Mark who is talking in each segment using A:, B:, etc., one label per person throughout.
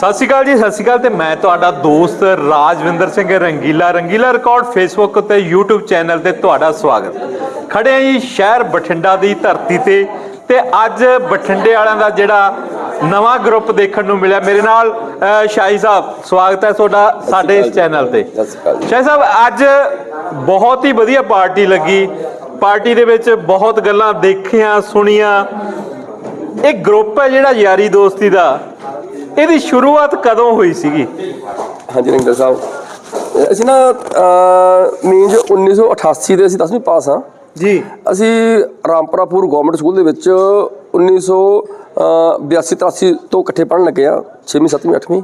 A: ਸਤਿ ਸ਼੍ਰੀ ਅਕਾਲ ਜੀ ਸਤਿ ਸ਼੍ਰੀ ਅਕਾਲ ਤੇ ਮੈਂ ਤੁਹਾਡਾ ਦੋਸਤ ਰਾਜਵਿੰਦਰ ਸਿੰਘ ਰੰਗੀਲਾ। ਰੰਗੀਲਾ ਰਿਕਾਰਡ ਫੇਸਬੁੱਕ ਤੇ YouTube ਚੈਨਲ ਤੇ ਤੁਹਾਡਾ ਸਵਾਗਤ। ਖੜੇ ਹਾਂ ਜੀ ਸ਼ਹਿਰ ਬਠਿੰਡਾ ਦੀ ਧਰਤੀ ਤੇ ਤੇ ਅੱਜ ਬਠਿੰਡੇ ਵਾਲਿਆਂ ਦਾ ਜਿਹੜਾ ਨਵਾਂ ਗਰੁੱਪ ਦੇਖਣ ਨੂੰ ਮਿਲਿਆ। ਮੇਰੇ ਨਾਲ ਸ਼ਾਹੀ ਸਾਹਿਬ ਸਵਾਗਤ ਹੈ ਤੁਹਾਡਾ ਸਾਡੇ ਇਸ ਚੈਨਲ ਤੇ। ਸ਼ਾਹੀ ਸਾਹਿਬ ਅੱਜ ਬਹੁਤ ਹੀ ਵਧੀਆ ਪਾਰਟੀ ਲੱਗੀ। ਪਾਰਟੀ ਦੇ ਵਿੱਚ ਬਹੁਤ ਗੱਲਾਂ ਦੇਖੀਆਂ ਸੁਣੀਆਂ। ਇਹ ਗਰੁੱਪ ਹੈ ਜਿਹੜਾ ਯਾਰੀ ਦੋਸਤੀ ਦਾ। ਇਹਦੀ ਸ਼ੁਰੂਆਤ ਕਦੋਂ ਹੋਈ ਸੀਗੀ?
B: ਹਾਂਜੀ ਰਿੰਦਰ ਸਾਹਿਬ। ਅਸੀਂ ਨਾ ਮੀਨਜ 1988 ਦੇ ਅਸੀਂ 10ਵੀਂ ਪਾਸ ਹਾਂ।
A: ਜੀ।
B: ਅਸੀਂ ਰਾਮਪੁਰਾਪੁਰ ਗਵਰਨਮੈਂਟ ਸਕੂਲ ਦੇ ਵਿੱਚ 1982 83 ਤੋਂ ਇਕੱਠੇ ਪੜ੍ਹਨ ਲੱਗੇ ਆ 6ਵੀਂ 7ਵੀਂ 8ਵੀਂ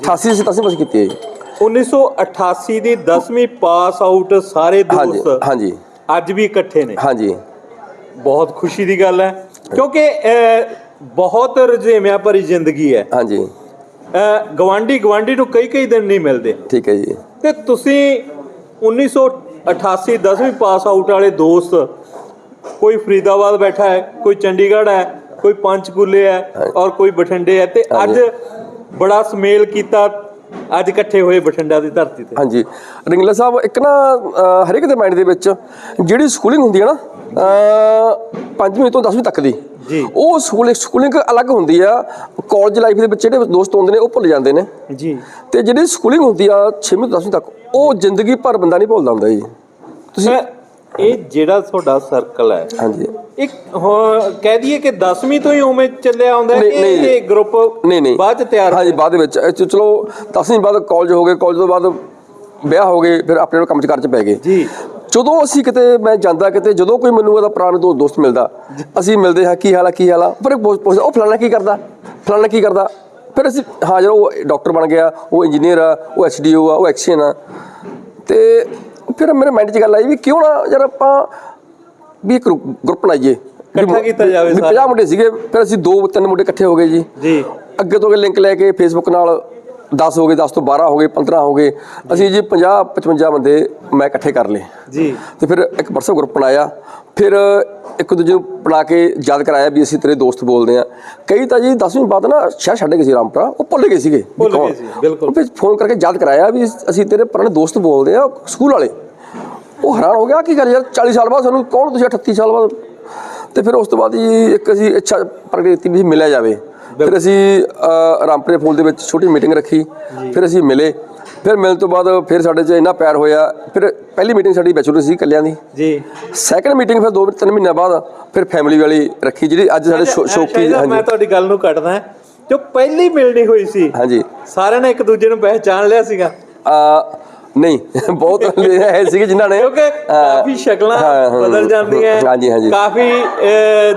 B: 88 ਅਸੀਂ 10ਵੀਂ ਪਾਸ ਕੀਤੀ ਹੈ ਜੀ।
A: 1988 ਦੀ 10ਵੀਂ ਪਾਸ ਆਊਟ ਸਾਰੇ ਦੋਸਤ
B: ਹਾਂਜੀ।
A: ਅੱਜ ਵੀ ਇਕੱਠੇ ਨੇ।
B: ਹਾਂਜੀ।
A: ਬਹੁਤ ਖੁਸ਼ੀ ਦੀ ਗੱਲ ਹੈ। ਕਿਉਂਕਿ ਬਹੁਤ ਰੁਝੇਵਿਆਂ ਭਰੀ ਜ਼ਿੰਦਗੀ ਹੈ।
B: ਹਾਂਜੀ।
A: ਅਹ, ਗਵਾਂਢੀ ਗਵਾਂਢੀ ਨੂੰ ਕਈ ਕਈ ਦਿਨ ਨਹੀਂ ਮਿਲਦੇ।
B: ਠੀਕ ਹੈ ਜੀ।
A: ਤੇ ਤੁਸੀਂ 1988 10ਵੀਂ ਪਾਸ ਆਊਟ ਵਾਲੇ ਦੋਸਤ ਕੋਈ ਫਰੀਦਾਬਾਦ ਬੈਠਾ ਹੈ ਕੋਈ ਚੰਡੀਗੜ੍ਹ ਹੈ ਕੋਈ ਪੰਚਕੂਲੇ ਹੈ ਔਰ ਕੋਈ ਬਠਿੰਡੇ ਹੈ ਤੇ ਅੱਜ ਬੜਾ ਸਮੇਲ ਕੀਤਾ ਅੱਜ ਇਕੱਠੇ ਹੋਏ ਬਠਿੰਡਾ ਦੀ ਧਰਤੀ ਤੇ।
B: ਹਾਂਜੀ। ਰਿੰਗਲਾ ਸਾਹਿਬ ਇੱਕ ਨਾ ਅਹ, ਹਰ ਇੱਕ ਦੇ ਮਾਈਂਡ ਦੇ ਵਿੱਚ ਜਿਹੜੀ ਸਕੂਲਿੰਗ ਹੁੰਦੀ ਹੈ ਨਾ ਪੰਜਵੀਂ ਤੋਂ 10ਵੀਂ ਤੱਕ ਦੀ।
A: ਜੀ।
B: ਉਹ ਸਕੂਲ ਸਕੂਲਿੰਗ ਅਲੱਗ ਹੁੰਦੀ ਆ। ਕਾਲਜ ਲਾਈਫ ਦੇ ਵਿੱਚ ਜਿਹੜੇ ਦੋਸਤ ਹੁੰਦੇ ਨੇ ਉਹ ਭੁੱਲ ਜਾਂਦੇ ਨੇ।
A: ਜੀ।
B: ਤੇ ਜਿਹੜੀ ਸਕੂਲਿੰਗ ਹੁੰਦੀ ਆ 6ਵੀਂ ਤੋਂ 10ਵੀਂ ਤੱਕ ਉਹ ਜ਼ਿੰਦਗੀ ਭਰ ਬੰਦਾ ਨਹੀਂ ਭੁੱਲਦਾ ਹੁੰਦਾ ਜੀ। ਤੁਸੀਂ
A: ਇਹ ਜਿਹੜਾ ਤੁਹਾਡਾ ਸਰਕਲ ਹੈ
B: ਹਾਂਜੀ।
A: ਇੱਕ ਕਹਿ ਦਈਏ ਕਿ 10ਵੀਂ ਤੋਂ ਹੀ ਉਵੇਂ ਚੱਲਿਆ ਆਉਂਦਾ ਕਿ। ਇਹ ਗਰੁੱਪ
B: ਨਹੀਂ ਨਹੀਂ।
A: ਬਾਅਦ ਚ ਤਿਆਰ
B: ਹਾਂਜੀ ਬਾਅਦ ਵਿੱਚ। ਚਲੋ 10ਵੀਂ ਬਾਅਦ ਕਾਲਜ ਹੋ ਗਏ ਕਾਲਜ ਤੋਂ ਬਾਅਦ ਵਿਆਹ ਹੋ ਗਏ ਫਿਰ ਆਪਣੇ ਆਪਣੇ ਕੰਮ ਚ ਕਰ ਚ ਪੈ ਗਏ।
A: ਜੀ।
B: ਜਦੋਂ ਅਸੀਂ ਕਿਤੇ ਮੈਂ ਜਾਂਦਾ ਕਿਤੇ ਜਦੋਂ ਕੋਈ ਮੈਨੂੰ ਉਹਦਾ ਪੁਰਾਣਾ ਦੋ ਦੋਸਤ ਮਿਲਦਾ ਅਸੀਂ ਮਿਲਦੇ ਹਾਂ ਕੀ ਹਾਲ ਆ ਕੀ ਹਾਲ ਆ? ਪੁੱਛਦਾ ਉਹ ਫਲਾਣਾ ਕੀ ਕਰਦਾ? ਫਲਾਣਾ ਕੀ ਕਰਦਾ? ਫਿਰ ਅਸੀਂ ਹਾਂ ਜਦੋਂ ਉਹ ਡਾਕਟਰ ਬਣ ਗਿਆ ਉਹ ਇੰਜੀਨੀਅਰ ਆ ਉਹ ਐਚਡੀਓ ਆ ਉਹ ਐਕਸ਼ਨ ਆ। ਤੇ ਫਿਰ ਮੇਰੇ ਮਾਈਂਡ 'ਚ ਗੱਲ ਆਈ ਵੀ ਕਿਉਂ ਨਾ ਯਾਰ ਆਪਾਂ ਵੀ ਇੱਕ ਗਰੁੱਪ ਬਣਾਈਏ।
A: ਇਕੱਠਾ ਕੀਤਾ ਜਾਵੇ ਸਾਰੇ।
B: 50 ਮੁੰਡੇ ਸੀਗੇ ਫਿਰ ਅਸੀਂ ਦੋ ਤਿੰਨ ਮੁੰਡੇ ਇਕੱਠੇ ਹੋ ਗਏ ਜੀ।
A: ਜੀ।
B: ਅੱਗੇ ਤੋਂ ਅੱਗੇ ਲਿੰਕ ਲੈ ਕੇ ਫੇਸਬੁੱਕ ਨਾਲ 10 ਹੋ ਗਏ 10 ਤੋਂ 12 ਹੋ ਗਏ 15 ਹੋ ਗਏ। ਅਸੀਂ ਜੀ 50 55 ਬੰਦੇ ਮੈਂ ਇਕੱਠੇ ਕਰ ਲਏ।
A: ਜੀ।
B: ਤੇ ਫਿਰ ਇੱਕ WhatsApp ਗਰੁੱਪ ਬਣਾਇਆ। ਫਿਰ ਇੱਕ ਦੂਜੇ ਨੂੰ ਬਣਾ ਕੇ ਯਾਦ ਕਰਾਇਆ ਵੀ ਅਸੀਂ ਤੇਰੇ ਦੋਸਤ ਬੋਲਦੇ ਆ ਕਈ ਤਾਂ ਜੀ 10ਵੀਂ ਬਾਅਦ ਨਾ ਸ਼ਹਿਰ ਛੱਡ ਗਏ ਸੀ ਰਾਮਪੁਰਾ ਉਹ ਭੁੱਲ ਗਏ ਸੀਗੇ।
A: ਭੁੱਲ ਗਏ
B: ਕੌਣ।
A: ਸੀ, ਬਿਲਕੁਲ।
B: ਫਿਰ ਫੋਨ ਕਰਕੇ ਯਾਦ ਕਰਾਇਆ ਵੀ ਅਸੀਂ ਤੇਰੇ ਪੁਰਾਣੇ ਦੋਸਤ ਬੋਲਦੇ ਆ ਸਕੂਲ ਵਾਲੇ। ਉਹ ਹੈਰਾਨ ਹੋ ਗਿਆ ਕੀ ਕਰ ਯਾਰ 40 ਸਾਲ ਬਾਅਦ ਸਾਨੂੰ ਕੌਣ ਤੁਸੀਂ 38 ਸਾਲ ਬਾਅਦ? ਤੇ ਫਿਰ ਉਸ ਤੋਂ ਬਾਅਦ ਜੀ ਇੱਕ ਅਸੀਂ ਇੱਛਾ ਪ੍ਰਗਟ ਕੀਤੀ ਵੀ ਮਿਲਿਆ ਜਾਵੇ। ਫਿਰ ਅਸੀਂ ਰਾਮਪੁਰੇ ਫੂਲ ਦੇ ਵਿੱਚ ਛੋਟੀ ਮੀਟਿੰਗ ਰੱਖੀ ਫਿਰ ਅਸੀਂ ਮਿਲੇ। ਫਿਰ ਮਿਲਣ ਤੋਂ ਬਾਅਦ ਫਿਰ ਸਾਡੇ 'ਚ ਇੰਨਾ ਪਿਆਰ ਹੋਇਆ। ਫਿਰ ਪਹਿਲੀ ਮੀਟਿੰਗ ਸਾਡੀ ਬੈਚਲਰ ਸੀ ਇਕੱਲਿਆਂ ਦੀ।
A: ਜੀ।
B: ਸੈਕੰਡ ਮੀਟਿੰਗ ਫਿਰ ਦੋ ਤਿੰਨ ਮਹੀਨਿਆਂ ਬਾਅਦ ਫਿਰ ਫੈਮਿਲੀ ਵਾਲੀ ਰੱਖੀ ਜਿਹੜੀ ਅੱਜ ਸਾਡੇ ਸ਼ੌਕੀ
A: ਸ਼ਾਇਦ ਮੈਂ
B: ਹਾਂਜੀ।
A: ਤੁਹਾਡੀ ਗੱਲ ਨੂੰ ਕੱਟਦਾ। ਜੋ ਪਹਿਲੀ ਮਿਲਣੀ ਹੋਈ ਸੀ
B: ਹਾਂਜੀ।
A: ਸਾਰਿਆਂ ਨੇ ਇੱਕ ਦੂਜੇ ਨੂੰ ਪਹਿਚਾਨ ਲਿਆ ਸੀਗਾ।
B: ਆ ਨਹੀਂ ਬਹੁਤ ਹੈ ਸੀਗੇ ਜਿਨ੍ਹਾਂ ਨੇ
A: ਕਿਉਂਕਿ ਕਾਫੀ ਸ਼ਕਲਾਂ ਬਦਲ ਜਾਂਦੀਆਂ
B: ਹਾਂਜੀ, ਹਾਂਜੀ।
A: ਕਾਫੀ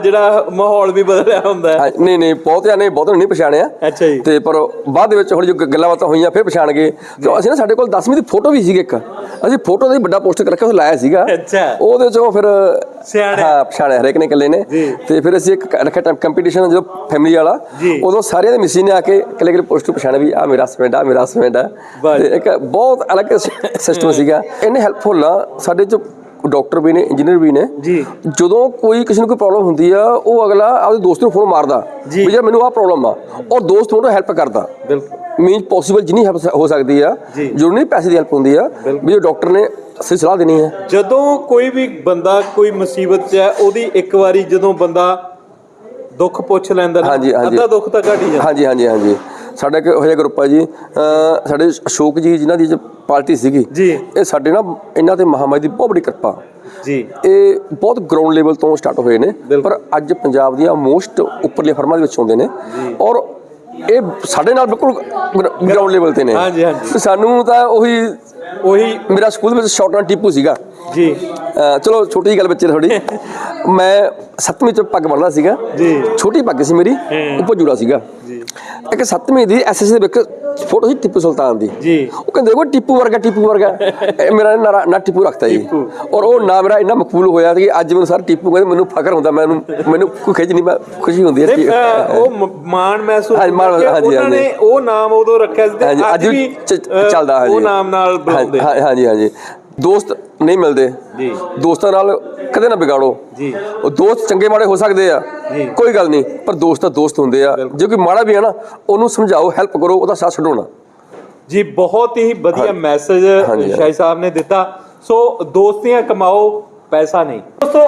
A: ਜਿਹੜਾ ਮਾਹੌਲ ਵੀ ਬਦਲਿਆ ਹੁੰਦਾ ਹੈ
B: ਨਹੀਂ ਨਹੀਂ ਬਹੁਤ ਨੇ ਬਹੁਤ ਨਹੀਂ ਪਛਾਣਿਆ
A: ਅੱਛਾ ਜੀ
B: ਤੇ ਪਰ ਬਾਅਦ ਵਿੱਚ ਹੌਲੀ ਜੋ ਗੱਲਾਂ ਬਾਤਾਂ ਹੋਈਆਂ ਫਿਰ ਪਛਾਣ ਗਏ ਤੇ ਅਸੀਂ ਨਾ ਸਾਡੇ ਕੋਲ 10ਵੀਂ ਦੀ ਫੋਟੋ ਵੀ ਸੀਗੀ ਇੱਕ ਅਸੀਂ ਫੋਟੋ ਦਾ ਵੱਡਾ ਪੋਸਟਰ ਕਰਕੇ ਉਹ ਲਾਇਆ ਸੀਗਾ
A: ਅੱਛਾ।
B: ਉਹਦੇ ਚੋਂ ਫਿਰ
A: ਸਿਆਣੇ।
B: ਹਾਂ ਪਛਾਣਿਆ ਹਰੇਕ ਨੇ ਇਕੱਲੇ ਨੇ। ਤੇ ਫਿਰ ਅਸੀਂ ਇੱਕ ਰੱਖਿਆ ਕੰਪੀਟੀਸ਼ਨ ਜਦੋਂ ਫੈਮਿਲੀ ਵਾਲਾ। ਉਦੋਂ ਸਾਰਿਆਂ ਦੇ ਮਿਸੀ ਨੇ ਆ ਕੇ ਇਕੱਲੇ ਇਕੱਲੇ ਪੋਸਟਰ ਪਛਾਣਿਆ ਵੀ ਆ ਮੇਰਾ ਹਸਬੈਂਡ ਆ ਮੇਰਾ ਹਸਬੈਂਡ ਆ। ਤੇ ਇੱਕ ਬਹੁਤ ਅਲੱਗ ਸਿਸਟਮ ਸੀਗਾ ਇਹਨੇ ਹੈਲਪਫੁਲ ਆ ਸਾਡੇ ਚ ਡਾਕਟਰ ਵੀ ਨੇ ਇੰਜੀਨੀਅਰ ਵੀ ਨੇ
A: ਜੀ।
B: ਜਦੋਂ ਕੋਈ ਕਿਸੇ ਨੂੰ ਕੋਈ ਪ੍ਰੋਬਲਮ ਹੁੰਦੀ ਆ ਉਹ ਅਗਲਾ ਆਪਦੇ ਦੋਸਤ ਨੂੰ ਫੋਨ ਮਾਰਦਾ। ਵੀ ਯਾਰ ਮੈਨੂੰ ਆਹ ਪ੍ਰੋਬਲਮ ਆ ਔਰ ਦੋਸਤ ਉਹਨੂੰ ਹੈਲਪ ਕਰਦਾ
A: ਬਿਲਕੁਲ
B: ਮੀਨਸ ਪੋਸੀਬਲ ਜਿੰਨੀ help ਹੋ ਸਕਦੀ ਆ। ਜ਼ਰੂਰ ਨਹੀਂ ਪੈਸੇ ਦੀ ਹੈਲਪ ਹੁੰਦੀ ਆ ਵੀ ਜੋ ਡਾਕਟਰ ਨੇ ਸਹੀ ਸਲਾਹ ਦੇਣੀ ਹੈ
A: ਜਦੋਂ ਕੋਈ ਵੀ ਬੰਦਾ ਕੋਈ ਮੁਸੀਬਤ 'ਚ ਹੈ ਉਹਦੀ ਇੱਕ ਵਾਰੀ ਜਦੋਂ ਬੰਦਾ ਦੁੱਖ ਪੁੱਛ ਲੈਂਦਾ ਨਾ। ਅੱਧਾ ਦੁੱਖ ਤਾਂ ਘਟ ਹੀ ਜਾਂਦਾ
B: ਹਾਂਜੀ ਹਾਂਜੀ ਹਾਂਜੀ ਸਾਡਾ ਇੱਕ ਹੋਇਆ ਗਰੁੱਪ ਆ ਜੀ ਸਾਡੇ ਅਸ਼ੋਕ ਜੀ ਜਿਨ੍ਹਾਂ ਦੀ ਪਾਰਟੀ ਸੀਗੀ
A: ਜੀ।
B: ਇਹ ਸਾਡੇ ਨਾ ਇਹਨਾਂ ਤੇ ਮਹਾਮਾਰੀ ਦੀ ਬਹੁਤ ਵੱਡੀ ਕਿਰਪਾ।
A: ਜੀ।
B: ਇਹ ਬਹੁਤ ਗਰਾਊਂਡ ਲੈਵਲ ਤੋਂ ਸਟਾਰਟ ਹੋਏ ਨੇ। ਪਰ ਅੱਜ ਪੰਜਾਬ ਦੀਆਂ ਮੋਸਟ ਉੱਪਰਲੇ ਫਰਮਾਂ ਦੇ ਵਿੱਚ ਆਉਂਦੇ ਨੇ। ਔਰ ਇਹ ਸਾਡੇ ਨਾਲ ਬਿਲਕੁਲ ਗਰਾਊਂਡ ਲੈਵਲ ਤੇ ਨੇ।
A: ਹਾਂਜੀ, ਹਾਂਜੀ।
B: ਸਾਨੂੰ ਤਾਂ ਉਹੀ
A: ਉਹੀ
B: ਮੇਰਾ ਸਕੂਲ ਵਿੱਚ ਸ਼ਾਰਟ ਰਨ ਟੀਪੂ ਸੀਗਾ।
A: ਜੀ।
B: ਚਲੋ ਛੋਟੀ ਜਿਹੀ ਗੱਲ ਬੱਚੇ ਥੋੜੀ ਮੈਂ ਸੱਤਵੀਂ ਚ ਪੱਗ ਬੰਨਦਾ ਸੀਗਾ।
A: ਜੀ।
B: ਛੋਟੀ ਪੱਗ ਸੀ ਮੇਰੀ ਉੱਪਰ ਜੂੜਾ ਸੀਗਾ।
A: ਜੀ
B: ਇੱਕ ਸੱਤਵੀਂ ਦੀ ਐਸਐਸ ਦੇ ਵਿੱਚ ਫੋਟੋ ਸੀ ਟਿੱਪੂ ਸੁਲਤਾਨ ਦੀ।
A: ਜੀ।
B: ਉਹ ਕਹਿੰਦੇ ਦੇਖੋ ਟਿੱਪੂ ਵਰਗਾ ਟਿੱਪੂ ਵਰਗਾ। ਇਹ ਮੇਰਾ ਨਾ ਨਾ ਟਿੱਪੂ ਰੱਖਤਾ ਜੀ। ਔਰ ਉਹ ਨਾਮ ਮੇਰਾ ਇੰਨਾ ਮਕਬੂਲ ਹੋਇਆ ਕਿ ਅੱਜ ਮੈਨੂੰ ਸਰ ਟਿੱਪੂ ਕਹਿੰਦੇ ਮੈਨੂੰ ਫਖਰ ਹੁੰਦਾ ਮੈਨੂੰ ਮੈਨੂੰ ਕੋਈ ਖਿਜ ਨਹੀਂ ਮੈਂ ਖੁਸ਼ੀ ਹੁੰਦੀ ਹੈ ਕਿ-
A: ਉਹ ਮਾਣ ਮਹਿਸੂਸ ਕਿ ਉਹਨਾਂ ਨੇ। ਉਹ ਨਾਮ ਉਦੋਂ ਰੱਖਿਆ ਸੀ ਅੱਜ ਵੀ
B: ਚੱਲਦਾ ਹਾਂਜੀ
A: ਉਹ ਨਾਮ ਨਾਲ ਬੁਲਾਉਂਦੇ
B: ਹਾਂ- ਹਾਂਜੀ ਹਾਂਜੀ। ਦੋਸਤ ਨਹੀਂ ਮਿਲਦੇ।
A: ਜੀ।
B: ਦੋਸਤਾਂ ਨਾਲ ਕਦੇ ਨਾ ਵਿਗਾੜੋ।
A: ਜੀ।
B: ਉਹ ਦੋਸਤ ਚੰਗੇ ਮਾੜੇ ਹੋ ਸਕਦੇ ਆ।
A: ਜੀ।
B: ਕੋਈ ਗੱਲ ਨਹੀਂ ਪਰ ਦੋਸਤ ਤਾਂ ਦੋਸਤ ਹੁੰਦੇ ਆ। ਜੇ ਕੋਈ ਮਾੜਾ ਵੀ ਹੈ ਨਾ ਉਹਨੂੰ ਸਮਝਾਓ ਹੈਲਪ ਕਰੋ ਉਹਦਾ ਸਾਥ ਛੱਡੋ ਨਾ।
A: ਜੀ ਬਹੁਤ ਹੀ ਵਧੀਆ ਮੈਸੇਜ ਸ਼ਾਹੀ ਸਾਹਿਬ ਨੇ ਦਿੱਤਾ। ਸੋ ਦੋਸਤੀਆਂ ਕਮਾਓ ਪੈਸਾ ਨਹੀਂ। ਦੋਸਤੋ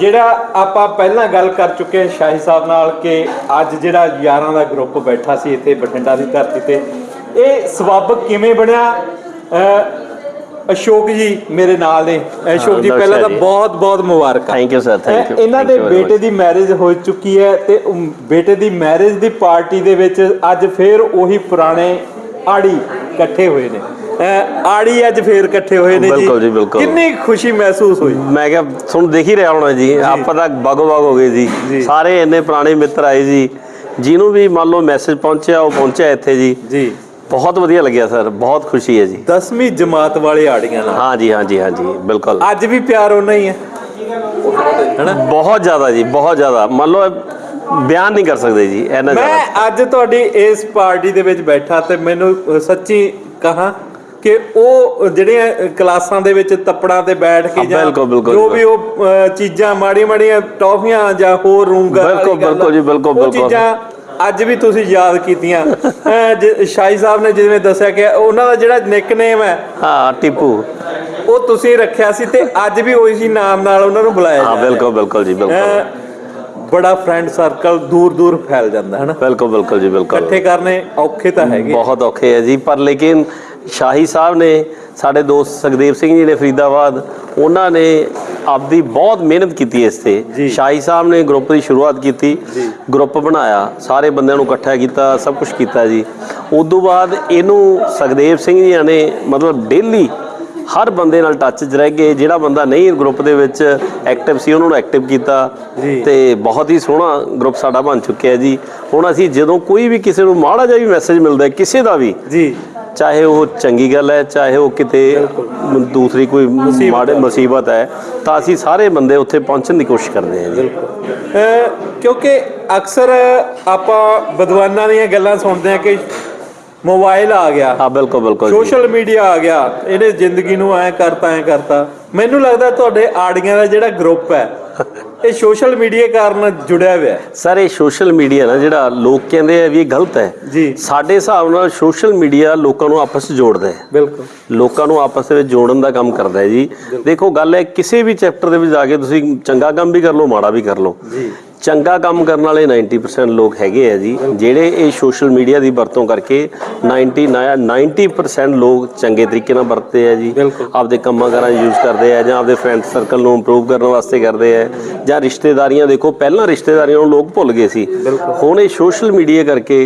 A: ਜਿਹੜਾ ਆਪਾਂ ਪਹਿਲਾਂ ਗੱਲ ਕਰ ਚੁੱਕੇ ਹਾਂ ਸ਼ਾਹੀ ਸਾਹਿਬ ਨਾਲ ਕਿ ਅੱਜ ਜਿਹੜਾ ਯਾਰਾਂ ਦਾ ਗਰੁੱਪ ਬੈਠਾ ਸੀ ਇੱਥੇ ਬਠਿੰਡਾ ਦੀ ਧਰਤੀ ਤੇ ਇਹ ਸਬੱਬ ਕਿਵੇਂ ਬਣਿਆ? ਅਸ਼ੋਕ ਜੀ ਮੇਰੇ ਨਾਲ ਨੇ। ਅਸ਼ੋਕ ਜੀ ਪਹਿਲਾਂ ਤਾਂ
C: ਜੀ।
A: ਬਹੁਤ ਬਹੁਤ ਮੁਬਾਰਕਾਂ।
C: Thank you sir thank you
A: ਇਹ- ਇਹਨਾਂ ਦੇ ਬੇਟੇ ਦੀ ਮੈਰਿਜ ਹੋ ਚੁੱਕੀ ਹੈ ਤੇ ਬੇਟੇ ਦੀ ਮੈਰਿਜ ਦੀ ਪਾਰਟੀ ਦੇ ਵਿੱਚ ਅੱਜ ਫੇਰ ਉਹੀ ਪੁਰਾਣੇ ਆੜੀ ਇਕੱਠੇ ਹੋਏ ਨੇ। ਆੜੀ ਅੱਜ ਫੇਰ ਇਕੱਠੇ ਹੋਏ ਨੇ
C: ਬਿਲਕੁਲ ਜੀ, ਬਿਲਕੁਲ।
A: ਕਿੰਨੀ ਖੁਸ਼ੀ ਮਹਿਸੂਸ ਹੋਈ।
C: ਮੈਂ ਕਿਹਾ ਤੁਹਾਨੂੰ ਦੇਖ ਹੀ ਰਿਹਾ ਹੋਣਾ ਜੀ। ਆਪਾਂ ਤਾਂ ਬਾਗੋ ਬਾਗ ਹੋ ਗਏ
A: ਜੀ।
C: ਜੀ। ਸਾਰੇ ਇੰਨੇ ਪੁਰਾਣੇ ਮਿੱਤਰ ਆਏ ਜੀ। ਜਿਹਨੂੰ ਵੀ ਮੰਨ ਲਓ ਮੈਸੇਜ ਪਹੁੰਚਿਆ ਉਹ ਪਹੁੰਚਿਆ ਇੱਥੇ ਜੀ।
A: ਜੀ।
C: ਬਹੁਤ ਵਧੀਆ ਲੱਗਿਆ ਸਰ ਬਹੁਤ ਖੁਸ਼ੀ ਹੈ ਜੀ।
A: 10ਵੀਂ ਜਮਾਤ ਵਾਲੇ ਆੜੀਆਂ ਨਾਲ।
C: ਹਾਂ ਜੀ ਹਾਂ ਜੀ ਹਾਂ ਜੀ ਬਿਲਕੁਲ।
A: ਅੱਜ ਵੀ ਪਿਆਰ ਉਹਨਾਂ ਹੀ ਹੈ। ਹੈਨਾ?
C: ਬਹੁਤ ਜ਼ਿਆਦਾ ਜੀ ਬਹੁਤ ਜ਼ਿਆਦਾ। ਮੰਨ ਲਓ ਬਿਆਨ ਨਹੀਂ ਕਰ ਸਕਦੇ ਜੀ ਇਹਨਾਂ
A: ਮੈਂ ਅੱਜ ਤੁਹਾਡੀ ਇਸ ਪਾਰਟੀ ਦੇ ਵਿੱਚ ਬੈਠਾ ਤੇ ਮੈਨੂੰ ਸੱਚੀ ਕਹਾ ਕਿ ਉਹ ਜਿਹੜੀਆਂ ਕਲਾਸਾਂ ਦੇ ਵਿੱਚ ਤੱਪੜਾਂ ਤੇ ਬੈਠ ਕੇ ਜਾਂ ਜੋ ਵੀ ਉਹ ਚੀਜ਼ਾਂ ਮਾੜੀ ਮਾੜੀਆਂ ਟੌਫੀਆਂ ਜਾਂ ਹੋਰ ਰੂੰਗਾ
C: ਬਿਲਕੁਲ, ਬਿਲਕੁਲ ਜੀ, ਬਿਲਕੁਲ,
A: ਉਹ
C: ਬਿਲਕੁਲ।
A: ਚੀਜ਼ਾਂ ਅੱਜ ਵੀ ਤੁਸੀਂ ਯਾਦ ਕੀਤੀਆਂ। ਸ਼ਾਹੀ ਸਾਹਿਬ ਨੇ ਜਿਵੇਂ ਦੱਸਿਆ ਕਿ ਉਹਨਾਂ ਦਾ ਜਿਹੜਾ ਨਿਕਨੇਮ ਹੈ
C: ਹਾਂ ਟਿੱਪੂ।
A: ਉਹ ਤੁਸੀਂ ਰੱਖਿਆ ਸੀ ਤੇ ਅੱਜ ਵੀ ਉਸੇ ਨਾਮ ਨਾਲ ਉਹਨਾਂ ਨੂੰ ਬੁਲਾਇਆ
C: ਹਾਂ
A: ਜਾ ਰਿਹਾ।
C: ਬਿਲਕੁਲ ਬਿਲਕੁਲ ਜੀ ਬਿਲਕੁਲ।
A: ਬੜਾ ਫਰੈਂਡ ਸਰਕਲ ਦੂਰ ਦੂਰ ਫੈਲ ਜਾਂਦਾ ਹੈ ਨਾ?
C: ਬਿਲਕੁਲ ਬਿਲਕੁਲ ਜੀ ਬਿਲਕੁਲ।
A: ਇਕੱਠੇ ਕਰਨੇ ਔਖੇ ਤਾਂ ਹੈਗੇ
C: ਬਹੁਤ ਔਖੇ ਹੈ ਜੀ ਪਰ ਲੇਕਿਨ ਸ਼ਾਹੀ ਸਾਹਿਬ ਨੇ ਸਾਡੇ ਦੋਸਤ ਸੁਖਦੇਵ ਸਿੰਘ ਜੀ ਨੇ ਫਰੀਦਾਬਾਦ ਉਹਨਾਂ ਨੇ ਆਪਦੀ ਬਹੁਤ ਮਿਹਨਤ ਕੀਤੀ ਇਸ। ਤੇ। ਸ਼ਾਹੀ ਸਾਹਿਬ ਨੇ ਗਰੁੱਪ ਦੀ ਸ਼ੁਰੂਆਤ ਕੀਤੀ ਗਰੁੱਪ ਬਣਾਇਆ ਸਾਰੇ ਬੰਦਿਆਂ ਨੂੰ ਇਕੱਠਾ ਕੀਤਾ ਸਭ ਕੁਝ ਕੀਤਾ ਜੀ। ਉਸ ਤੋਂ ਬਾਅਦ ਇਹਨੂੰ ਸੁਖਦੇਵ ਸਿੰਘ ਜੀ ਨੇ ਮਤਲਬ ਡੇਲੀ ਹਰ ਬੰਦੇ ਨਾਲ ਟੱਚ 'ਚ ਰਹਿ ਕੇ ਜਿਹੜਾ ਬੰਦਾ ਨਹੀਂ ਗਰੁੱਪ ਦੇ ਵਿੱਚ ਐਕਟਿਵ ਸੀ ਉਹਨਾਂ ਨੂੰ ਐਕਟਿਵ ਕੀਤਾ। ਤੇ ਬਹੁਤ ਹੀ ਸੋਹਣਾ ਗਰੁੱਪ ਸਾਡਾ ਬਣ ਚੁੱਕਿਆ ਜੀ। ਹੁਣ ਅਸੀਂ ਜਦੋਂ ਕੋਈ ਵੀ ਕਿਸੇ ਨੂੰ ਮਾੜਾ ਜਿਹਾ ਵੀ ਮੈਸੇਜ ਮਿਲਦਾ ਕਿਸੇ ਦਾ ਵੀ
A: ਜੀ।
C: ਚਾਹੇ ਉਹ ਚੰਗੀ ਗੱਲ ਹੈ ਚਾਹੇ ਉਹ ਕਿਤੇ ਦੂਸਰੀ ਕੋਈ ਮਾੜੇ ਮੁਸੀਬਤ ਹੈ। ਤਾਂ ਅਸੀਂ ਸਾਰੇ ਬੰਦੇ ਉੱਥੇ ਪਹੁੰਚਣ ਦੀ ਕੋਸ਼ਿਸ਼ ਕਰਦੇ ਹਾਂ ਜੀ।
A: ਕਿਉਂਕਿ ਅਕਸਰ ਆਪਾਂ ਵਿਦਵਾਨਾਂ ਦੀਆਂ ਗੱਲਾਂ ਸੁਣਦੇ ਆ ਕਿ ਮੋਬਾਈਲ ਆ ਗਿਆ।
C: ਹਾਂ ਬਿਲਕੁਲ ਬਿਲਕੁਲ
A: ਸੋਸ਼ਲ ਮੀਡੀਆ ਆ ਗਿਆ। ਇਹਨੇ ਜ਼ਿੰਦਗੀ ਨੂੰ ਐ ਕਰਤਾ ਐ ਕਰਤਾ। ਮੈਨੂੰ ਲੱਗਦਾ ਤੁਹਾਡੇ ਆੜੀਆਂ ਦਾ ਜਿਹੜਾ ਗਰੁੱਪ ਹੈ ਇਹ ਸੋਸ਼ਲ ਮੀਡੀਆ ਕਾਰਨ ਜੁੜਿਆ ਹੋਇਆ
C: ਸਰ ਇਹ ਸੋਸ਼ਲ ਮੀਡੀਆ ਨਾ ਜਿਹੜਾ ਲੋਕ ਕਹਿੰਦੇ ਆ ਵੀ ਇਹ ਗਲਤ ਹੈ।
A: ਜੀ।
C: ਸਾਡੇ ਹਿਸਾਬ ਨਾਲ ਸੋਸ਼ਲ ਮੀਡੀਆ ਲੋਕਾਂ ਨੂੰ ਆਪਸ ਵਿੱਚ ਜੋੜਦਾ ਹੈ।
A: ਬਿਲਕੁਲ।
C: ਲੋਕਾਂ ਨੂੰ ਆਪਸ ਦੇ ਵਿੱਚ ਜੋੜਨ ਦਾ ਕੰਮ ਕਰਦਾ ਹੈ ਜੀ। ਦੇਖੋ ਗੱਲ ਹੈ ਕਿਸੇ ਵੀ ਚੈਪਟਰ ਦੇ ਵਿੱਚ ਜਾ ਕੇ ਤੁਸੀਂ ਚੰਗਾ ਕੰਮ ਵੀ ਕਰ ਲਓ ਮਾੜਾ ਵੀ ਕਰ ਲਓ।
A: ਜੀ।
C: ਚੰਗਾ ਕੰਮ ਕਰਨ ਵਾਲੇ 90% ਲੋਕ ਹੈਗੇ ਆ ਜੀ ਜਿਹੜੇ ਇਹ ਸੋਸ਼ਲ ਮੀਡੀਆ ਦੀ ਵਰਤੋਂ ਕਰਕੇ 90 ਨਾ- 90% ਲੋਕ ਚੰਗੇ ਤਰੀਕੇ ਨਾਲ ਵਰਤਦੇ ਆ ਜੀ। ਆਪਦੇ ਕੰਮਾਂ ਕਾਰਾਂ ਯੂਜ਼ ਕਰਦੇ ਆ ਜਾਂ ਆਪਦੇ ਫਰੈਂਡ ਸਰਕਲ ਨੂੰ ਇੰਪਰੂਵ ਕਰਨ ਵਾਸਤੇ ਕਰਦੇ ਆ ਜਾਂ ਰਿਸ਼ਤੇਦਾਰੀਆਂ ਦੇਖੋ ਪਹਿਲਾਂ ਰਿਸ਼ਤੇਦਾਰੀਆਂ ਨੂੰ ਲੋਕ ਭੁੱਲ ਗਏ ਸੀ ਹੁਣ ਇਹ ਸੋਸ਼ਲ ਮੀਡੀਆ ਕਰਕੇ।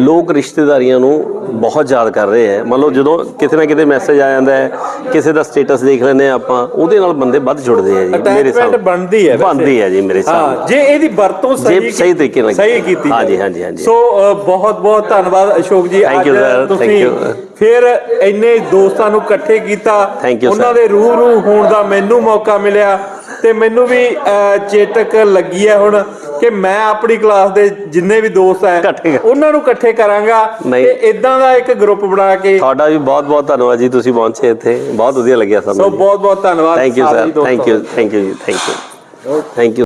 C: ਲੋਕ ਰਿਸ਼ਤੇਦਾਰੀਆਂ ਨੂੰ ਬਹੁਤ ਯਾਦ ਕਰ ਰਹੇ ਆ ਮੰਨ ਲਓ ਜਦੋਂ ਕਿਤੇ ਨਾ ਕਿਤੇ ਮੈਸੇਜ ਆ ਜਾਂਦਾ ਹੈ ਕਿਸੇ ਦਾ ਸਟੇਟਸ ਦੇਖ ਲੈਂਦੇ ਆ ਆਪਾਂ ਉਹਦੇ ਨਾਲ ਬੰਦੇ ਵੱਧ ਜੁੜਦੇ ਆ ਜੀ ਮੇਰੇ ਹਿਸਾਬ
A: ਬਣਦੀ ਹੈ।
C: ਬਣਦੀ ਹੈ ਜੀ ਮੇਰੇ ਹਿਸਾਬ ਨਾਲ
A: ਹਾਂ ਜੇ ਇਹਦੀ ਵਰਤੋਂ ਸਹੀ
C: ਸਹੀ ਤਰੀਕੇ ਨਾਲ
A: ਸਹੀ ਕੀਤੀ
C: ਹਾਂਜੀ। ਹਾਂਜੀ, ਹਾਂਜੀ।
A: ਸੋ ਬਹੁਤ ਬਹੁਤ ਧੰਨਵਾਦ ਅਸ਼ੋਕ ਜੀ
C: sir.
A: ਤੁਸੀਂ. ਫਿਰ ਇੰਨੇ ਦੋਸਤਾਂ ਨੂੰ ਇਕੱਠੇ ਕੀਤਾ ਉਹਨਾਂ. ਦੇ ਰੂਹ ਨੂੰ ਹੋਣ ਦਾ ਮੈਨੂੰ ਮੌਕਾ ਮਿਲਿਆ ਤੇ ਮੈਨੂੰ ਵੀ ਚੇਤਕ ਲੱਗੀ ਹੈ ਹੁਣ ਕਿ ਮੈਂ ਆਪਣੀ ਕਲਾਸ ਦੇ ਜਿੰਨੇ ਵੀ ਦੋਸਤ ਹੈ ਉਹਨਾਂ ਨੂੰ ਇਕੱਠੇ ਕਰਾਂਗਾ। ਤੇ ਇਦਾਂ ਦਾ ਇੱਕ ਗਰੁੱਪ ਬਣਾ ਕੇ
C: ਤੁਹਾਡਾ ਵੀ ਬਹੁਤ ਬਹੁਤ ਧੰਨਵਾਦ ਜੀ ਤੁਸੀਂ ਪਹੁੰਚੇ ਇੱਥੇ ਬਹੁਤ ਵਧੀਆ ਲੱਗਿਆ
A: ਸੋ
C: ਸਾਨੂੰ
A: ਬਹੁਤ ਬਹੁਤ ਧੰਨਵਾਦ
C: ਥੈਂਕ ਯੂ
A: ਸਾਰੇ
C: ਥੈਂਕ। ਯੂ ਥੈਂਕ ਯੂ ਜੀ ਥੈਂਕ ਯੂ ਥੈਂਕ ਯੂ